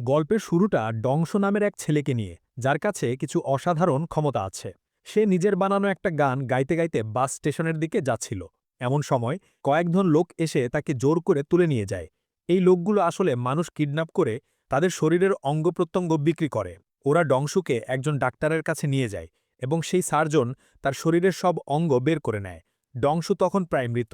গল্পের শুরুটা ডংস নামের এক ছেলেকে নিয়ে, যার কাছে কিছু অসাধারণ ক্ষমতা আছে। সে নিজের বানানো একটা গান গাইতে গাইতে বাস স্টেশনের দিকে যাচ্ছিল। এমন সময় কয়েকজন লোক এসে তাকে জোর করে তুলে নিয়ে যায়। এই লোকগুলো আসলে মানুষ কিডন্যাপ করে তাদের শরীরের অঙ্গ প্রত্যঙ্গ বিক্রি করে। ওরা ডংশুকে একজন ডাক্তারের কাছে নিয়ে যায় এবং সেই সার্জন তার শরীরের সব অঙ্গ বের করে নেয়। ডংশু তখন প্রায় মৃত,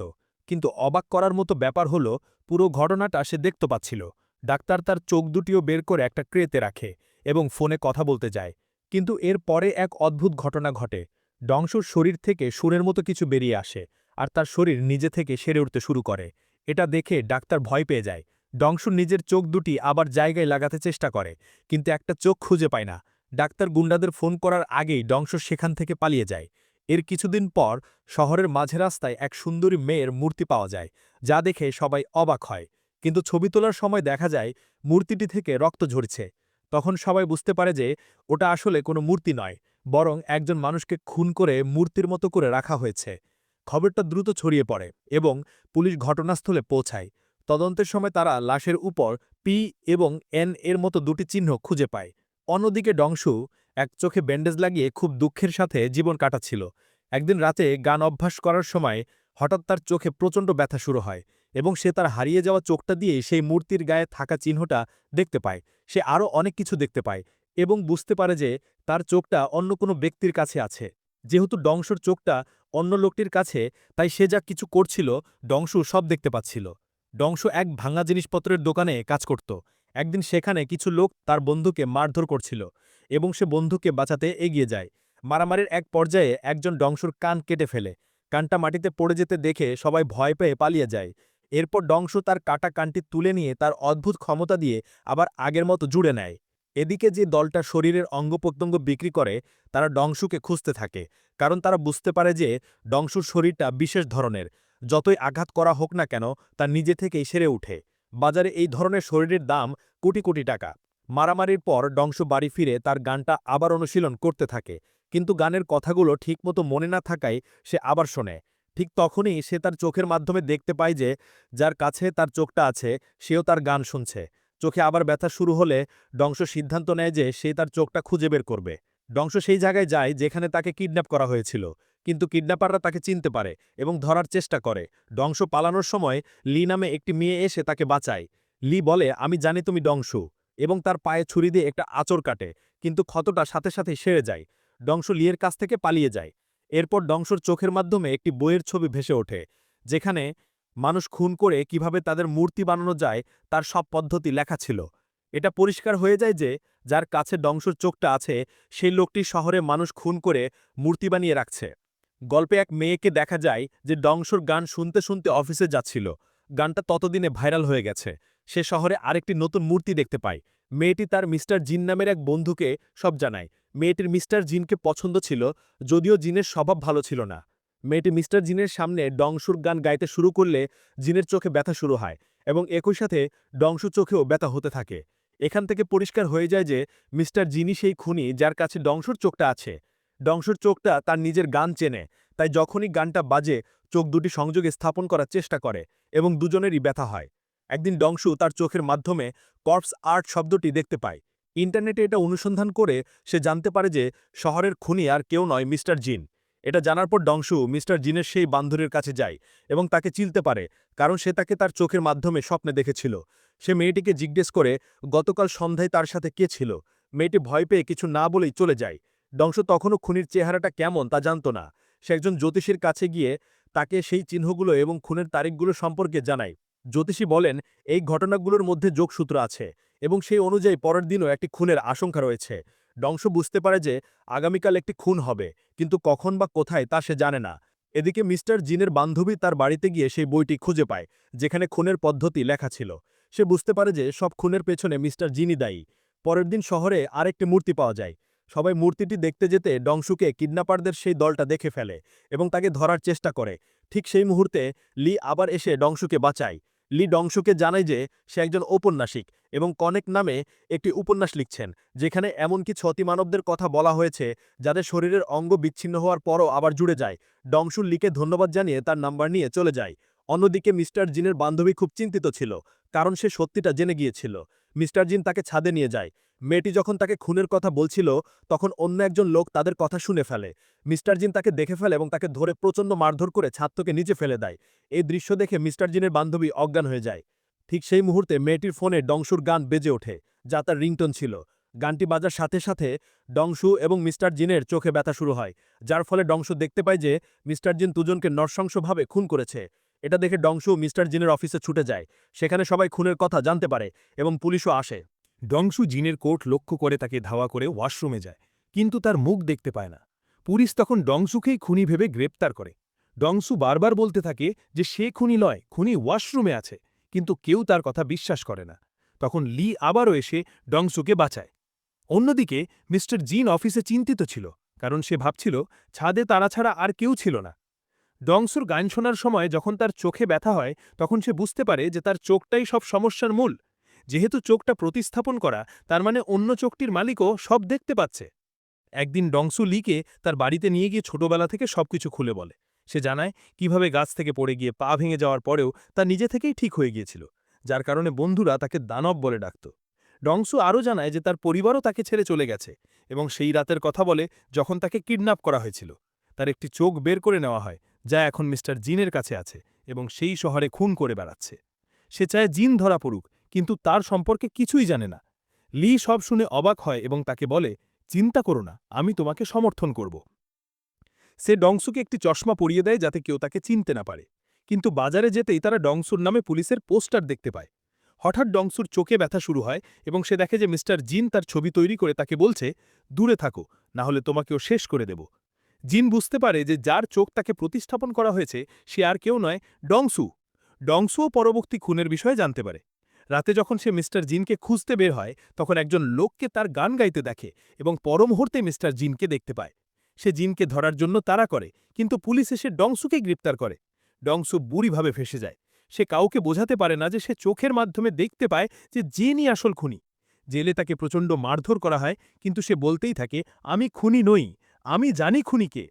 কিন্তু অবাক করার মতো ব্যাপার হলো পুরো ঘটনাটা সে দেখতে পাচ্ছিল। ডাক্তার তার চোখ দুটিও বের করে একটা ক্রেতে রাখে এবং ফোনে কথা বলতে যায়। কিন্তু এর পরে এক অদ্ভুত ঘটনা ঘটে। ডংশুর শরীর থেকে সুরের মতো কিছু বেরিয়ে আসে আর তার শরীর নিজে থেকে সেরে উঠতে শুরু করে। এটা দেখে ডাক্তার ভয় পেয়ে যায়। ডংশুর নিজের চোখ দুটি আবার জায়গায় লাগাতে চেষ্টা করে, কিন্তু একটা চোখ খুঁজে পায় না। ডাক্তার গুন্ডাদের ফোন করার আগেই ডংশ সেখান থেকে পালিয়ে যায়। এর কিছুদিন পর শহরের মাঝে রাস্তায় এক সুন্দরী মেয়ের মূর্তি পাওয়া যায়, যা দেখে সবাই অবাক হয়। কিন্তু ছবি তোলার সময় দেখা যায় মূর্তিটি থেকে রক্ত ঝরছে। তখন সবাই বুঝতে পারে যে ওটা আসলে কোনো মূর্তি নয়, বরং একজন মানুষকে খুন করে মূর্তির মতো করে রাখা হয়েছে। খবরটা দ্রুত ছড়িয়ে পড়ে এবং পুলিশ ঘটনাস্থলে পৌঁছায়। তদন্তের সময় তারা লাশের উপর পি এবং এন এর মতো দুটি চিহ্ন খুঁজে পায়। অন্যদিকে ডংশু এক চোখে ব্যান্ডেজ লাগিয়ে খুব দুঃখের সাথে জীবন কাটাচ্ছিল। একদিন রাতে গান অভ্যাস করার সময় হঠাৎ তার চোখে প্রচণ্ড ব্যথা শুরু হয়। এবং সে তার হারিয়ে যাওয়া চোখটা দিয়ে সেই মূর্তির গায়ে থাকা চিহ্নটা দেখতে পায়। সে আরও অনেক কিছু দেখতে পায় এবং বুঝতে পারে যে তার চোখটা অন্য কোনো ব্যক্তির কাছে আছে। যেহেতু ডংশুর চোখটা অন্য লোকটির কাছে, তাই সে যা কিছু করছিল ডংশু সব দেখতে পাচ্ছিল। ডংশু এক ভাঙা জিনিসপত্রের দোকানে কাজ করত। একদিন সেখানে কিছু লোক তার বন্ধুকে মারধর করছিল এবং সে বন্ধুকে বাঁচাতে এগিয়ে যায়। মারামারির এক পর্যায়ে একজন ডংশুর কান কেটে ফেলে। কানটা মাটিতে পড়ে যেতে দেখে সবাই ভয় পেয়ে পালিয়ে যায়। এরপর ডংশু তার কাটা কানটি তুলে নিয়ে তার অদ্ভুত ক্ষমতা দিয়ে আবার আগের মতো জুড়ে নেয়। এদিকে যে দলটা শরীরের অঙ্গপ্রত্যঙ্গ বিক্রি করে, তারা ডংশুকে খুঁজতে থাকে, কারণ তারা বুঝতে পারে যে ডংশুর শরীরটা বিশেষ ধরনের। যতই আঘাত করা হোক না কেন, তা নিজে থেকেই সেরে উঠে বাজারে এই ধরনের শরীরের দাম কোটি কোটি টাকা। মারামারির পর ডংশু বাড়ি ফিরে তার গানটা আবার অনুশীলন করতে থাকে, কিন্তু গানের কথাগুলো ঠিকমতো মনে না থাকায় সে আবার শোনে। ঠিক তখনই সে তার চোখের মাধ্যমে দেখতে পায় যে, যার কাছে তার চোখটা আছে, সেও তার গান শুনছে। চোখে আবার ব্যথা শুরু হলে ডংশ সিদ্ধান্ত নেয় যে, সে তার চোখটা খুঁজে বের করবে। ডংশ সেই জায়গায় যায় যেখানে তাকে কিডন্যাপ করা হয়েছিল। কিন্তু কিডন্যাপাররা তাকে চিনতে পারে এবং ধরার চেষ্টা করে। ডংশ পালানোর সময় লি নামে একটি মেয়ে এসে তাকে বাঁচায়। লি বলে, আমি জানি তুমি ডংশু এবং তার পায়ে ছুরি দিয়ে একটা আচর কাটে, কিন্তু ক্ষতটা সাথে সাথে সেরে যায়। ডংশ লিয়ের কাছ থেকে পালিয়ে যায়। এরপর ডংশর চোখের মাধ্যমে একটি বইয়ের ছবি ভেসে ওঠে, যেখানে মানুষ খুন করে কীভাবে তাদের মূর্তি বানানো যায় তার সব পদ্ধতি লেখা ছিল। এটা পরিষ্কার হয়ে যায় যে যার কাছে ডংশর চোখটা আছে, সেই লোকটি শহরে মানুষ খুন করে মূর্তি বানিয়ে রাখছে। গল্পে এক মেয়েকে দেখা যায় যে ডংশর গান শুনতে শুনতে অফিসে যাচ্ছিল। গানটা ততদিনে ভাইরাল হয়ে গেছে। সে শহরে আরেকটি নতুন মূর্তি দেখতে পায়। মেয়েটি তার মিস্টার জিন নামের এক বন্ধুকে সব জানায়। মেয়েটির মিস্টার জিনকে পছন্দ ছিল, যদিও জিনের স্বভাব ভালো ছিল না। মেয়েটি মিস্টার জিনের সামনে ডংশুর গান গাইতে শুরু করলে জিনের চোখে ব্যথা শুরু হয় এবং একই সাথে ডংশু চোখেও ব্যথা হতে থাকে। এখান থেকে পরিষ্কার হয়ে যায় যে মিস্টার জিনি সেই খুনি যার কাছে ডংশুর চোখটা আছে। ডংশুর চোখটা তার নিজের গান চেনে, তাই যখনই গানটা বাজে, চোখ দুটি সংযোগে স্থাপন করার চেষ্টা করে এবং দুজনেরই ব্যথা হয়। একদিন ডংশু তার চোখের মাধ্যমে কর্পস আর্ট শব্দটি দেখতে পায়। ইন্টারনেটে এটা অনুসন্ধান করে সে জানতে পারে যে শহরের খুনি আর কেউ নয় মিস্টার জিন। এটা জানার পর ডংশু মিস্টার জিনের সেই বান্ধবীর কাছে যায় এবং তাকে চিলতে পারে, কারণ সে তাকে তার চোখের মাধ্যমে স্বপ্নে দেখেছিল। সে মেয়েটিকে জিজ্ঞেস করে, গতকাল সন্ধ্যায় তার সাথে কে ছিল? মেয়েটি ভয় পেয়ে কিছু না বলেই চলে যায়। ডংশ তখনও খুনির চেহারাটা কেমন তা জানত না। সে একজন জ্যোতিষীর কাছে গিয়ে তাকে সেই চিহ্নগুলো এবং খুনের তারিখগুলো সম্পর্কে জানায়। জ্যোতিষী বলেন, এই ঘটনাগুলোর মধ্যে যোগসূত্র আছে এবং সেই অনুযায়ী পরের দিনও একটি খুনের আশঙ্কা রয়েছে। ডংশ বুঝতে পারে যে আগামীকাল একটি খুন হবে, কিন্তু কখন বা কোথায় তা সে জানে না। এদিকে মিস্টার জিনের বান্ধবী তার বাড়িতে গিয়ে সেই বইটি খুঁজে পায়, যেখানে খুনের পদ্ধতি লেখা ছিল। সে বুঝতে পারে যে সব খুনের পেছনে মিস্টার জিনি দায়ী। পরের দিন শহরে আরেকটি মূর্তি পাওয়া যায়। সবাই মূর্তিটি দেখতে যেতে ডংশুকে কিডন্যাপারদের সেই দলটা দেখে ফেলে এবং তাকে ধরার চেষ্টা করে। ঠিক সেই মুহূর্তে লি আবার এসে ডংশুকে বাঁচায়। লি ডংশুকে জানায় যে সে একজন ঔপন্যাসিক এবং কনেক নামে একটি উপন্যাস লিখছেন, যেখানে এমন কিছু অতিমানবদের কথা বলা হয়েছে যাদের শরীরের অঙ্গ বিচ্ছিন্ন হওয়ার পরও আবার জুড়ে যায়। ডংশু লিকে ধন্যবাদ জানিয়ে তার নাম্বার নিয়ে চলে যায়। অন্যদিকে মিস্টার জিনের বান্ধবী খুব চিন্তিত ছিল, কারণ সে সত্যিটা জেনে গিয়েছিল। মিস্টার জিন তাকে ছাদে নিয়ে যায়। মেয়েটি যখন তাকে খুনের কথা বলছিল, তখন অন্য একজন লোক তাদের কথা শুনে ফেলে। মিস্টার জিন তাকে দেখে ফেলে এবং তাকে ধরে প্রচণ্ড মারধর করে ছাদ থেকে নিচে ফেলে দেয়। এই দৃশ্য দেখে মিস্টার জিনের বান্ধবী অজ্ঞান হয়ে যায়। ঠিক সেই মুহূর্তে মেয়েটির ফোনে ডংশুর গান বেজে ওঠে, যা তার রিংটন ছিল। গানটি বাজার সাথে সাথে ডংশু এবং মিস্টার জিনের চোখে ব্যথা শুরু হয়, যার ফলে ডংশু দেখতে পায় যে মিস্টার জিন দুজনকে নরশংসভাবে খুন করেছে। এটা দেখে ডংশু মিস্টার জিনের অফিসে ছুটে যায়। সেখানে সবাই খুনের কথা জানতে পারে এবং পুলিশও আসে। ডংশু জিনের কোট লক্ষ্য করে তাকে ধাওয়া করে ওয়াশরুমে যায়, কিন্তু তার মুখ দেখতে পায় না। পুলিশ তখন ডংশুকেই খুনি ভেবে গ্রেপ্তার করে। ডংশু বারবার বলতে থাকে যে সে খুনি লয় খুনি ওয়াশরুমে আছে, কিন্তু কেউ তার কথা বিশ্বাস করে না। তখন লি আবারও এসে ডংশুকে বাঁচায়। অন্যদিকে মিস্টার জিন অফিসে চিন্তিত ছিল, কারণ সে ভাবছিল, ছাদে তারা ছাড়া আর কেউ ছিল না। ডংসুর গান শোনার সময় যখন তার চোখে ব্যথা হয়, তখন সে বুঝতে পারে যে তার চোখটাই সব সমস্যার মূল। যেহেতু চোখটা প্রতিস্থাপন করা, তার মানে অন্য চোখটির মালিকও সব দেখতে পাচ্ছে। একদিন ডংসু লিকে তার বাড়িতে নিয়ে গিয়ে ছোটবেলা থেকে সবকিছু খুলে বলে। সে জানায়, কীভাবে গাছ থেকে পড়ে গিয়ে পা ভেঙে যাওয়ার পরেও তা নিজে থেকেই ঠিক হয়ে গিয়েছিল, যার কারণে বন্ধুরা তাকে দানব বলে ডাকত। ডংসু আরও জানায় যে তার পরিবারও তাকে ছেড়ে চলে গেছে এবং সেই রাতের কথা বলে যখন তাকে কিডন্যাপ করা হয়েছিল। তার একটি চোখ বের করে নেওয়া হয়, যা এখন মিস্টার জিনের কাছে আছে এবং সেই শহরে খুন করে বেড়াচ্ছে। সে চায় জিন ধরা পড়ুক কিন্তু তার সম্পর্কে কিছুই জানে না। লি সব শুনে অবাক হয় এবং তাকে বলে, চিন্তা করো না, আমি তোমাকে সমর্থন করব। সে ডংসুকে একটি চশমা পরিয়ে দেয় যাতে কেউ তাকে চিনতে না পারে। কিন্তু বাজারে যেতেই তারা ডংসুর নামে পুলিশের পোস্টার দেখতে পায়। হঠাৎ ডংসুর চোখে ব্যথা শুরু হয় এবং সে দেখে যে মিস্টার জিন তার ছবি তৈরি করে তাকে বলছে, দূরে থাকো, না হলে তোমাকেও শেষ করে দেব। জিন বুঝতে পারে যে যার চোখ তাকে প্রতিস্থাপন করা হয়েছে, সে আর কেউ নয়, ডংসু। ডংসুও পরবর্তী খুনের বিষয়ে জানতে পারে। রাতে যখন সে মিস্টার জিনকে খুঁজতে বের হয়, তখন একজন লোককে তার গান গাইতে দেখে এবং পরমুহূর্তে মিস্টার জিনকে দেখতে পায়। সে জিনকে ধরার জন্য তারা করে, কিন্তু পুলিশ এসে ডংসুকে গ্রেপ্তার করে। ডংসু বুড়িভাবে ফেসে যায়। সে কাউকে বোঝাতে পারে না যে সে চোখের মাধ্যমে দেখতে পায় যে জেনই আসল খুনি। জেলে তাকে প্রচণ্ড মারধর করা হয়, কিন্তু সে বলতেই থাকে, আমি খুনি নই, আমি জানি খুনিকে।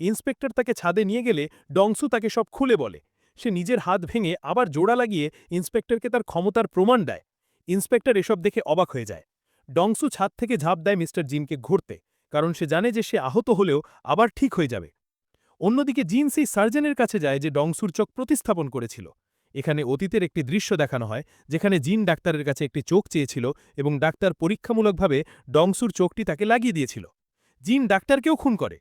ইন্সপেক্টর তাকে ছাদে নিয়ে গেলে ডংসু তাকে সব খুলে বলে। সে নিজের হাত ভেঙে আবার জোড়া লাগিয়ে ইন্সপেক্টরকে তার ক্ষমতার প্রমাণ দেয়। ইন্সপেক্টর এসব দেখে অবাক হয়ে যায়। ডংসু ছাদ থেকে ঝাঁপ দেয় মিস্টার জিনকে ঘুরতে, কারণ সে জানে যে সে আহত হলেও আবার ঠিক হয়ে যাবে। অন্যদিকে জিন সেই সার্জেনের কাছে যায় যে ডংসুর চোখ প্রতিস্থাপন করেছিল। এখানে অতীতের একটি দৃশ্য দেখানো হয়, যেখানে জিন ডাক্তারের কাছে একটি চোখ চেয়েছিল এবং ডাক্তার পরীক্ষামূলকভাবে ডংসুর চোখটি তাকে লাগিয়ে দিয়েছিল। জিন ডাক্তারকেও খুন করে।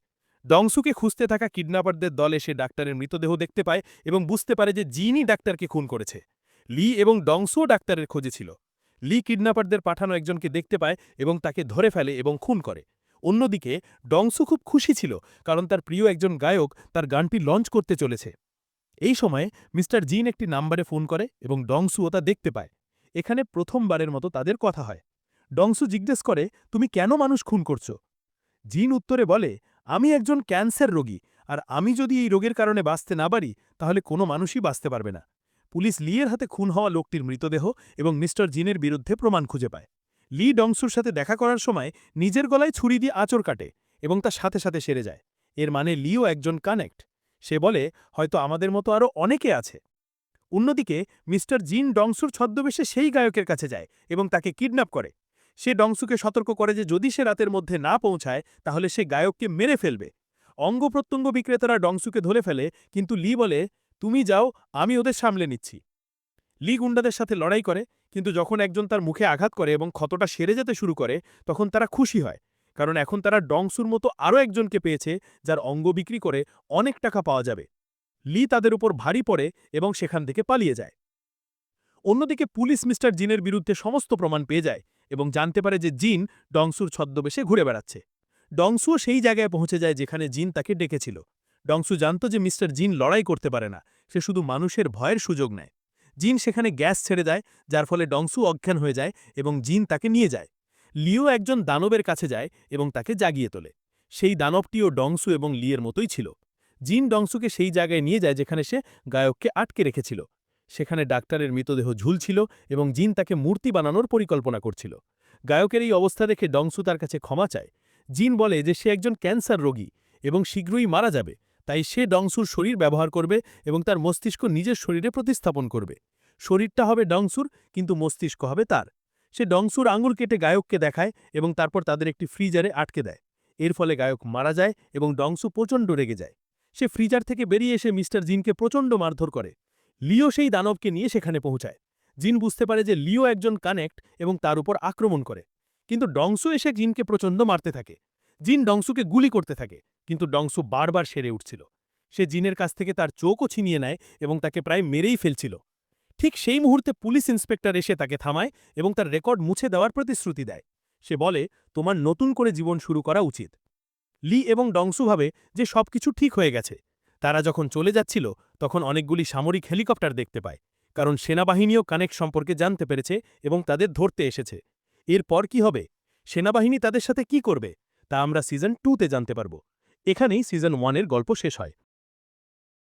ডংসুকে খুঁজতে থাকা কিডন্যাপারদের দল এসে ডাক্তারের মৃতদেহ দেখতে পায় এবং বুঝতে পারে যে জিনই ডাক্তারকে খুন করেছে। লি এবং ডংসুও ডাক্তারের খোঁজে ছিল। লি কিডন্যাপারদের পাঠানো একজনকে দেখতে পায় এবং তাকে ধরে ফেলে এবং খুন করে। অন্যদিকে ডংসু খুব খুশি ছিল কারণ তার প্রিয় একজন গায়ক তার গানটি লঞ্চ করতে চলেছে। এই সময়ে মিস্টার জিন একটি নাম্বারে ফোন করে এবং ডংসুও তা দেখতে পায়। এখানে প্রথমবারের মতো তাদের কথা হয়। ডংসু জিজ্ঞেস করে, তুমি কেন মানুষ খুন করছ? জিন উত্তরে বলে আমি একজন ক্যান্সার রোগী, আর আমি যদি এই রোগের কারণে বাঁচতে না পারি, তাহলে কোনো মানুষই বাঁচতে পারবে না। পুলিশ লিয়ের হাতে খুন হওয়া লোকটির মৃতদেহ এবং মিস্টার জিনের বিরুদ্ধে প্রমাণ খুঁজে পায়। লি ডংসুর সাথে দেখা করার সময় নিজের গলায় ছুরি দিয়ে আঁচড় কাটে এবং তার সাথে সাথে সেরে যায়। এর মানে লিও একজন কানেক্ট। সে বলে, হয়তো আমাদের মতো আরও অনেকে আছে। অন্যদিকে মিস্টার জিন ডংসুর ছদ্মবেশে সেই গায়কের কাছে যায় এবং তাকে কিডন্যাপ করে। সে ডংসুকে সতর্ক করে যে যদি সে রাতের মধ্যে না পৌঁছায়, তাহলে সে গায়ককে মেরে ফেলবে। অঙ্গ প্রত্যঙ্গ বিক্রেতারা ডংসুকে ধরে ফেলে, কিন্তু লি বলে, তুমি যাও, আমি ওদের সামলে নিচ্ছি। লি গুন্ডাদের সাথে লড়াই করে, কিন্তু যখন একজন তার মুখে আঘাত করে এবং ক্ষতটা সেরে যেতে শুরু করে, তখন তারা খুশি হয়। কারণ এখন তারা ডংসুর মতো আরও একজনকে পেয়েছে, যার অঙ্গ বিক্রি করে অনেক টাকা পাওয়া যাবে। লি তাদের উপর ভারী পড়ে এবং সেখান থেকে পালিয়ে যায়। অন্যদিকে পুলিশ মিস্টার জিনের বিরুদ্ধে সমস্ত প্রমাণ পেয়ে যায় এবং জানতে পারে যে জিন ডংসুর ছদ্মবেশে ঘুরে বেড়াচ্ছে। ডংসুও সেই জায়গায় পৌঁছে যায় যেখানে জিন তাকে ডেকেছিল। ডংসু জানত যে মিস্টার জিন লড়াই করতে পারে না, সে শুধু মানুষের ভয়ের সুযোগ নেয়। জিন সেখানে গ্যাস ছেড়ে দেয়, যার ফলে ডংসু অজ্ঞান হয়ে যায় এবং জিন তাকে নিয়ে যায়। লিও একজন দানবের কাছে যায় এবং তাকে জাগিয়ে তোলে। সেই দানবটিও ডংসু এবং লিয়ের মতোই ছিল। জিন ডংসুকে সেই জায়গায় নিয়ে যায় যেখানে সে গায়ককে আটকে রেখেছিল। সেখানে ডাক্তারের মৃতদেহ ঝুলছিল এবং জিন তাকে মূর্তি বানানোর পরিকল্পনা করছিল। গায়কের এই অবস্থা দেখে ডংসু তার কাছে ক্ষমা চায়। জিন বলে যে সে একজন ক্যান্সার রোগী এবং শীঘ্রই মারা যাবে, তাই সে ডংসুর শরীর ব্যবহার করবে এবং তার মস্তিষ্ক নিজের শরীরে প্রতিস্থাপন করবে। শরীরটা হবে ডংসুর, কিন্তু মস্তিষ্ক হবে তার। সে ডংসুর আঙুল কেটে গায়ককে দেখায় এবং তারপর তাদের একটি ফ্রিজারে আটকে দেয়। এর ফলে গায়ক মারা যায় এবং ডংসু প্রচণ্ড রেগে যায়। সে ফ্রিজার থেকে বেরিয়ে এসে মিস্টার জিনকে প্রচণ্ড মারধর করে। লিও সেই দানবকে নিয়ে সেখানে পৌঁছায়। জিন বুঝতে পারে যে লিও একজন কানেক্ট এবং তার উপর আক্রমণ করে। কিন্তু ডংসু এসে জিনকে প্রচণ্ড মারতে থাকে। জিন ডংসুকে গুলি করতে থাকে, কিন্তু ডংসু বারবার সেরে উঠছিল। সে জিনের কাছ থেকে তার চোখও ছিনিয়ে নেয় এবং তাকে প্রায় মেরেই ফেলছিল। ঠিক সেই মুহূর্তে পুলিশ ইন্সপেক্টর এসে তাকে থামায় এবং তার রেকর্ড মুছে দেওয়ার প্রতিশ্রুতি দেয়। সে বলে, তোমার নতুন করে জীবন শুরু করা উচিত। লি এবং ডংসু ভাবে যে সবকিছু ঠিক হয়ে গেছে। তারা যখন চলে যাচ্ছিল, তখন অনেকগুলি সামরিক হেলিকপ্টার দেখতে পায়, কারণ সেনাবাহিনীও কানেক্ট সম্পর্কে জানতে পেরেছে এবং তাদের ধরতে এসেছে। এরপর কি হবে? সেনাবাহিনী তাদের সাথে কি করবে? তা আমরা সিজন টুতে জানতে পারব। এখানেই সিজন ওয়ানের গল্প শেষ হয়।